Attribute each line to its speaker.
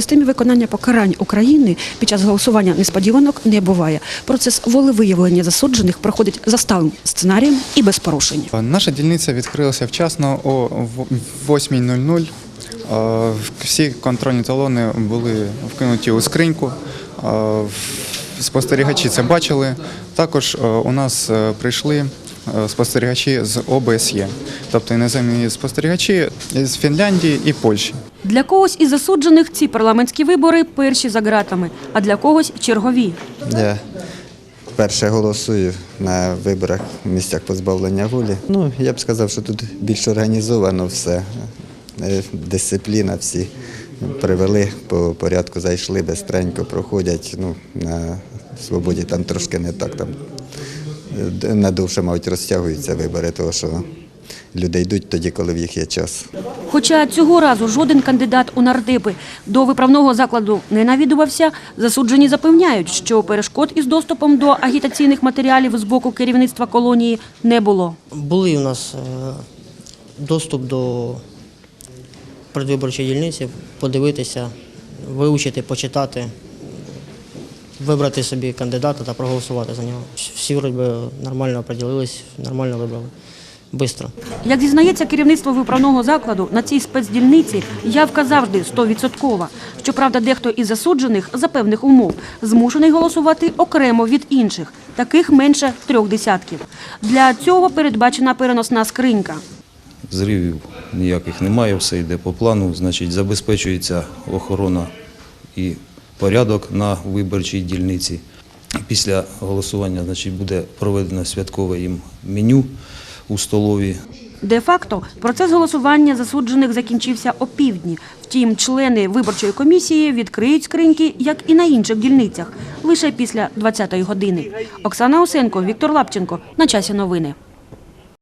Speaker 1: системі виконання покарань України під час голосування несподіванок не буває. Процес волевиявлення засуджених проходить за сталим сценарієм і без порушень.
Speaker 2: Наша дільниця відкрилася вчасно о в- 8.00. Е, Всі контрольні талони були вкинуті у скриньку. Е, Спостерігачі це бачили. Також е, у нас е, прийшли е, спостерігачі з ОБСЄ, тобто іноземні спостерігачі з Фінляндії і Польщі.
Speaker 1: Для когось із засуджених ці парламентські вибори перші за ґратами, а для когось чергові.
Speaker 3: Я перше голосую на виборах в місцях позбавлення волі. Ну, я б сказав, що тут більш організовано все. Е, Дисципліна всі привели по порядку, зайшли безстренько, проходять. Ну, на свободі там трошки не так. Там е, надовше, мабуть, розтягуються вибори, тому що люди йдуть тоді, коли в їх є час.
Speaker 1: Хоча цього разу жоден кандидат у нардепи до виправного закладу не навідувався, засуджені запевняють, що перешкод із доступом до агітаційних матеріалів з боку керівництва колонії не було.
Speaker 4: Були у нас е, доступ до предвиборчої дільниці, подивитися, вивчити, почитати, вибрати собі кандидата та проголосувати за нього. Всі вроді нормально оприділились, нормально вибрали. Бистро.
Speaker 1: Як зізнається керівництво виправного закладу, на цій спецдільниці явка завжди стовідсоткова. Щоправда, дехто із засуджених за певних умов змушений голосувати окремо від інших, таких менше трьох десятків. Для цього передбачена переносна скринька.
Speaker 5: Зривів ніяких немає, все йде по плану, значить забезпечується охорона і порядок на виборчій дільниці. Після голосування значить, буде проведено святкове їм меню у столові.
Speaker 1: Де-факто процес голосування засуджених закінчився опівдні. Втім, члени виборчої комісії відкриють скриньки, як і на інших дільницях, лише після 20-ї години. Оксана Осенко, Віктор Лапченко. На часі новини.